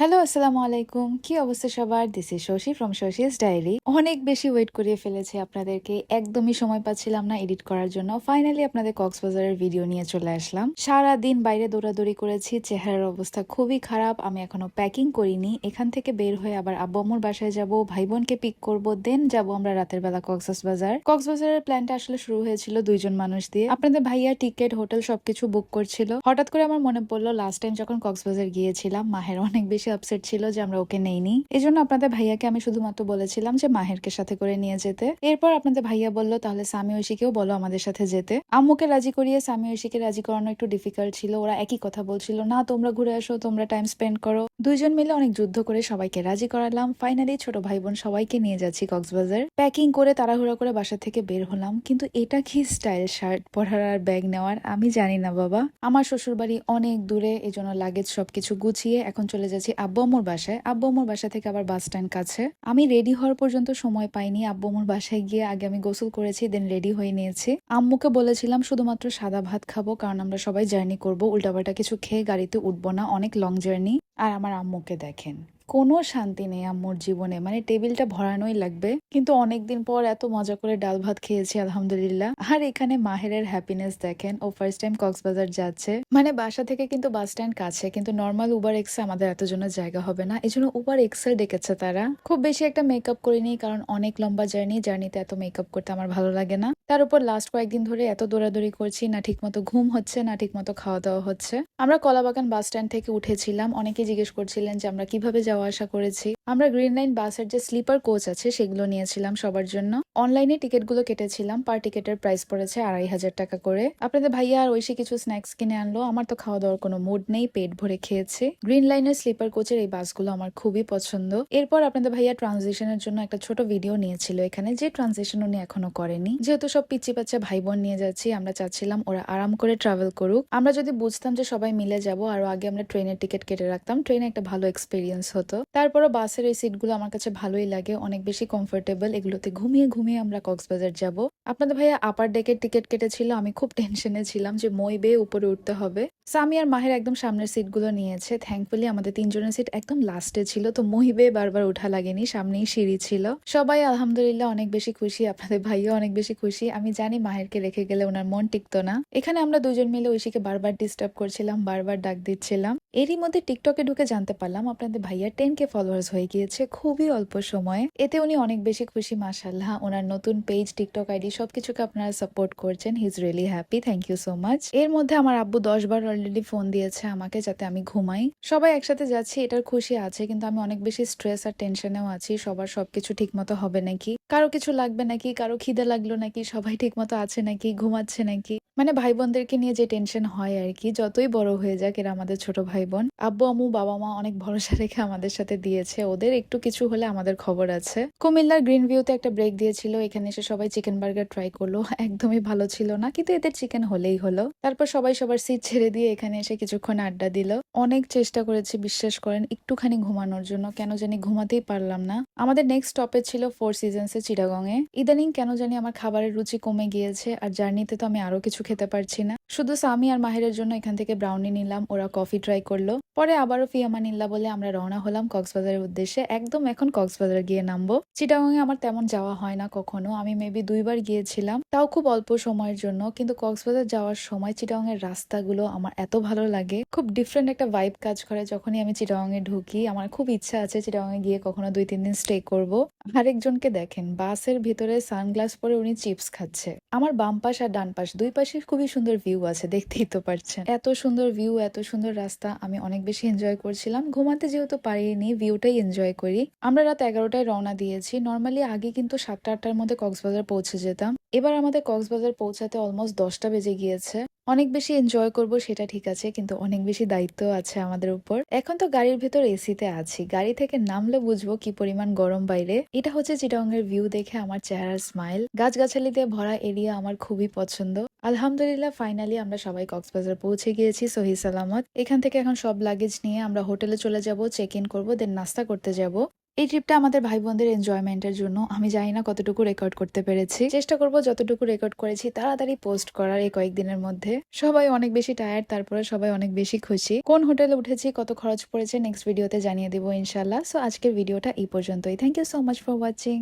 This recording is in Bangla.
হ্যালো আসসালামু আলাইকুম কি অবস্থা সবার? This is Shashi from Shashi's diary অনেক বেশি ওয়েট করিয়ে ফেলেছে আপনাদেরকে। একদমই সময় পাচ্ছিলাম না এডিট করার জন্য। ফাইনালি আপনাদের কক্সবাজারের ভিডিও নিয়ে চলে আসলাম। সারা দিন বাইরে দৌড়াদৌড়ি করেছি। চেহারার অবস্থা খুবই খারাপ। আমি এখনও প্যাকিং করিনি। এখান থেকে বের হয়ে আবার আব্বু আম্মুর বাসায় যাব। ভাই বোনকে পিক করব। দেন যাব আমরা রাতের বেলা কক্সবাজার। কক্সবাজারের প্ল্যানটা আসলে শুরু হয়েছিল দুইজন মানুষ দিয়ে। আপনাদের ভাইয়া টিকিট হোটেল সবকিছু বুক করছিল। হঠাৎ করে আমার মনে পড়ল লাস্ট টাইম যখন কক্সবাজার গিয়েছিলাম, মাহের অনেক বেশি আপসেট ছিল যে আমরা ওকে নেইনি। এই জন্য আপনাদের ভাইয়াকে আমি শুধুমাত্র বলেছিলাম যে মাহেরকে সাথে করে নিয়ে যেতে। এরপর আপনাদের ভাইয়া বলল, তাহলে সামি ঐশীকেও বলো আমাদের সাথে যেতে। আম্মুকে রাজি করিয়ে সামি ঐশীকে রাজি করানো একটু ডিফিকাল্ট ছিল। ওরা একই কথা বলছিল, না, তোমরা ঘুরে আসো, তোমরা টাইম স্পেন্ড করো। দুইজন মিলে অনেক যুদ্ধ করে সবাইকে রাজি করালাম। ফাইনালি ছোট ভাই বোন সবাইকে নিয়ে যাচ্ছি কক্সবাজার। প্যাকিং করে তাড়াহুড়া করে বাসা থেকে বের হলাম। কিন্তু এটা কি স্টাইল শার্ট পরার আর ব্যাগ নেওয়ার? আমি জানি না, বাবা। আমার শ্বশুর বাড়ি অনেক দূরে, এজন্য লাগেজ সবকিছু গুছিয়ে এখন চলে যাচ্ছি আব্বু আম্মুর বাসায়। আব্বু আম্মুর বাসা থেকে আবার বাস স্ট্যান্ড কাছে। আমি রেডি হওয়ার পর্যন্ত সময় পাইনি আব্বু আম্মুর বাসায় গিয়ে। আগে আমি গোসল করেছি দেন রেডি হয়ে নিয়েছি। আম্মুকে বলেছিলাম, শুধুমাত্র সাদা ভাত খাব, কারণ আমরা সবাই জার্নি করব। উল্টাপাল্টা কিছু খেয়ে গাড়িতে উঠবো না। অনেক লং জার্নি আর আমার আম্মুকে দেখেন। কোনো শান্তি নেই আম্মুর জীবনে। মানে টেবিলটা ভরানোই লাগবে। কিন্তু অনেকদিন পর এত মজা করে ডাল ভাত খেয়েছি, আলহামদুলিল্লাহ। আর এখানে মাহেরের হ্যাপিনেস দেখেন। ও ফার্স্ট টাইম কক্সবাজার যাচ্ছে। মানে বাসা থেকে কিন্তু বাস স্ট্যান্ড কাছে। কিন্তু নর্মাল উবার এক্সে আমাদের এতজনের জায়গা হবে না। এই জন্য উবার এক্সেল ডেকেছে তারা। খুব বেশি একটা মেকআপ করিনি, কারণ অনেক লম্বা জার্নি জার্নিতে এত মেকআপ করতে আমার ভালো লাগে না। তার উপর লাস্ট কয়েকদিন ধরে এত দৌড়াদৌড়ি করছি, না ঠিকমতো ঘুম হচ্ছে, না ঠিকমতো খাওয়া দাওয়া হচ্ছে। আমরা কলাবাগান বাস স্ট্যান্ড থেকে উঠেছিলাম। অনেকে জিজ্ঞেস করছিলেন যে আমরা কীভাবে যাওয়া আসা করেছি। আমরা গ্রিন লাইন বাসের যে স্লিপার কোচ আছে, সেগুলো নিয়েছিলাম সবার জন্য। অনলাইনে টিকিটগুলো কেটেছিলাম, পার টিকিটের প্রাইস পড়েছে আড়াই হাজার টাকা করে। আপনাদের ভাইয়া আর ঐশী কিছু স্ন্যাক্স কিনে আনলো, আমার তো খাওয়া দাওয়ার কোনো মুড নেই, পেট ভরে খেয়েছে। গ্রিন লাইনের স্লিপার কোচের এই বাসগুলো আমার খুবই পছন্দ। এরপর আপনাদের ভাইয়া ট্রানজিশনের জন্য একটা ছোট ভিডিও নিয়েছিল এখানে, যে ট্রানজিশন উনি এখনও করেনি। যেহেতু সব পিচি বাচ্চা ভাই বোন নিয়ে যাচ্ছি, আমরা চাচ্ছিলাম ওরা আরাম করে ট্রাভেল করুক। আমরা যদি বুঝতাম যে সবাই মিলে যাব, আরও আগে আমরা ট্রেনের টিকিট কেটে রাখতাম, ট্রেনে একটা ভালো এক্সপিরিয়েন্স হতো। তারপরও বাসের এই সিটগুলো আমার কাছে ভালোই লাগে, অনেক বেশি কমফোর্টেবল এগুলোতে ঘুমিয়ে ঘুমিয়ে আমরা কক্সবাজার যাব। আপনাদের ভাইয়া আপার ডেকের টিকিট কেটেছিল, আমি খুব টেনশনে ছিলাম যে মই বেয়ে উপরে উঠতে হবে। সামি আর মাহের একদম সামনের সিটগুলো নিয়েছে। থ্যাঙ্কফুলি আমাদের তিনজনের সিট একদম লাস্টে ছিল, তো মহিবে বারবার উঠা লাগেনি, সামনেই সিঁড়ি ছিল। সবাই আলহামদুলিল্লাহ অনেক বেশি খুশি, আপনাদের ভাইও অনেক বেশি খুশি। আমি জানি মাহেরকে রেখে গেলে ওনার মন টিকতো না। এখানে আমরা দুজন মিলে ঐশীকে বারবার ডিস্টার্ব করছিলাম, বারবার ডাক দিচ্ছিলাম। এরই মধ্যে টিকটকে ঢুকে জানতে পারলাম, আপনাদের ভাইয়া টেন কে ফলোয়ার্স হয়ে গিয়েছে খুবই অল্প সময়ে। এতে উনি অনেক বেশি খুশি মাসাল্লাহ ওনার নতুন পেজ টিকটক আইডি সবকিছুকে আপনারা সাপোর্ট করছেন। He is really happy thank you so much এর মধ্যে আমার আব্বু দশ বার অলরেডি ফোন দিয়েছে আমাকে যাতে আমি ঘুমাই। সবাই একসাথে যাচ্ছি, এটার খুশি আছে, কিন্তু আমি অনেক বেশি স্ট্রেস আর টেনশনেও আছি। সবার সবকিছু ঠিক মতো হবে নাকি? কারও কিছু লাগবে নাকি? কারও খিদে লাগল নাকি? সবাই ঠিক মতো আছে নাকি? ঘুমাচ্ছে নাকি? মানে ভাই বোনদেরকে নিয়ে যে টেনশন হয় আর কি যতই বড় হয়ে যাক এরা আমাদের ছোট ভাই বোন আব্বু, আম্মু, বাবা, মা অনেক ভরসা রেখে আমাদের সাথে দিয়েছে। ওদের একটু কিছু হলে আমাদের খবর আছে। কুমিল্লার গ্রিন ভিউতে একটা ব্রেক দিয়েছিল, এখানে এসে সবাই চিকেন বার্গার ট্রাই করল। একদমই ভালো ছিল না, কিন্তু এদের চিকেন হলেই হলো। তারপর সবাই সবার সিট ছেড়ে দিয়ে এখানে এসে কিছুক্ষণ আড্ডা দিল। অনেক চেষ্টা করেছি, বিশ্বাস করেন, একটুখানি ঘুমানোর জন্য। কেন জানি ঘুমাতেই পারলাম না। আমাদের নেক্সট স্টপে ছিল ফোর সিজনসে চিটাগংয়ে ইদানিং কেন জানি আমার খাবারের রুচি কমে গিয়েছে, আর জার্নিতে তো আমি আরও কিছু খেতে পারছি না শুধু সামি আর মাহিরের জন্য এখান থেকে ব্রাউনি নিলাম, ওরা কফি ট্রাই করল। পরে আবারও ফিয়ামা নিল্লা বলে আমরা রওনা হলাম কক্সবাজারের উদ্দেশ্যে। একদম এখন কক্সবাজার গিয়ে নামবো। চিটাগংয়ে আমার তেমন যাওয়া হয় না কখনো। আমি মেবি দুইবার গিয়েছিলাম, তাও খুব অল্প সময়ের জন্য। কিন্তু কক্সবাজার যাওয়ার সময় চিটাগংয়ের রাস্তাগুলো আমার এত ভালো লাগে। খুব ডিফারেন্ট একটা ভাইব কাজ করে। যখনই আমি চিটাগংয়ে ঢুকি, আমার খুব ইচ্ছা আছে চিটাগংয়ে গিয়ে কখনো দুই তিন দিন স্টে করব। আরেকজনকে দেখেন, বাসের ভিতরে সানগ্লাস পরে উনি চিপস খাচ্ছে। আমার বাম পাশ আর ডান পাশ, দুই পাশে খুবই সুন্দর ভিউ আছে, দেখতেই তো পারছেন। এত সুন্দর ভিউ এত সুন্দর রাস্তা, আমি অনেক বেশি এনজয় করছিলাম। ঘুমাতে যেহেতু পারিনি ভিউটাই এনজয় করি। আমরা রাত এগারোটায় রওনা দিয়েছি। নর্মালি আগে কিন্তু সাতটা, আটটার মধ্যে কক্সবাজার পৌঁছে যেতাম। এবার আমাদের কক্সবাজার পৌঁছাতে অলমোস্ট দশটা বেজে গিয়েছে। অনেক বেশি এনজয় করব সেটা ঠিক আছে, কিন্তু অনেক বেশি দায়িত্ব আছে আমাদের উপর। এখন তো গাড়ির ভেতর এসিতে আছি। গাড়ি থেকে নামলে বুঝব কি পরিমাণ গরম বাইরে। এটা হচ্ছে চিটংয়ের ভিউ দেখে আমার চেহারার স্মাইল গাছগাছালি দিয়ে ভরা এরিয়া আমার খুবই পছন্দ। আলহামদুলিল্লাহ ফাইনালি আমরা সবাই কক্সবাজার পৌঁছে গিয়েছি সহি সালামত। এখান থেকে এখন সব লাগেজ নিয়ে আমরা হোটেলে চলে যাব চেক ইন করব দেন নাস্তা করতে যাব। এই ট্রিপটা আমাদের ভাই বোনদের এনজয়মেন্টের জন্য। আমি জানি না কতটুকু রেকর্ড করতে পেরেছি। চেষ্টা করব যতটুকু রেকর্ড করেছি তাড়াতাড়ি পোস্ট করার এই কয়েকদিনের মধ্যে। সবাই অনেক বেশি টায়ার্ড তারপরে সবাই অনেক বেশি খুশি। কোন হোটেলে উঠেছি, কত খরচ পড়েছে নেক্সট ভিডিওতে জানিয়ে দেবো ইনশাল্লাহ সো আজকের ভিডিওটা এই পর্যন্তই। Thank you so much for watching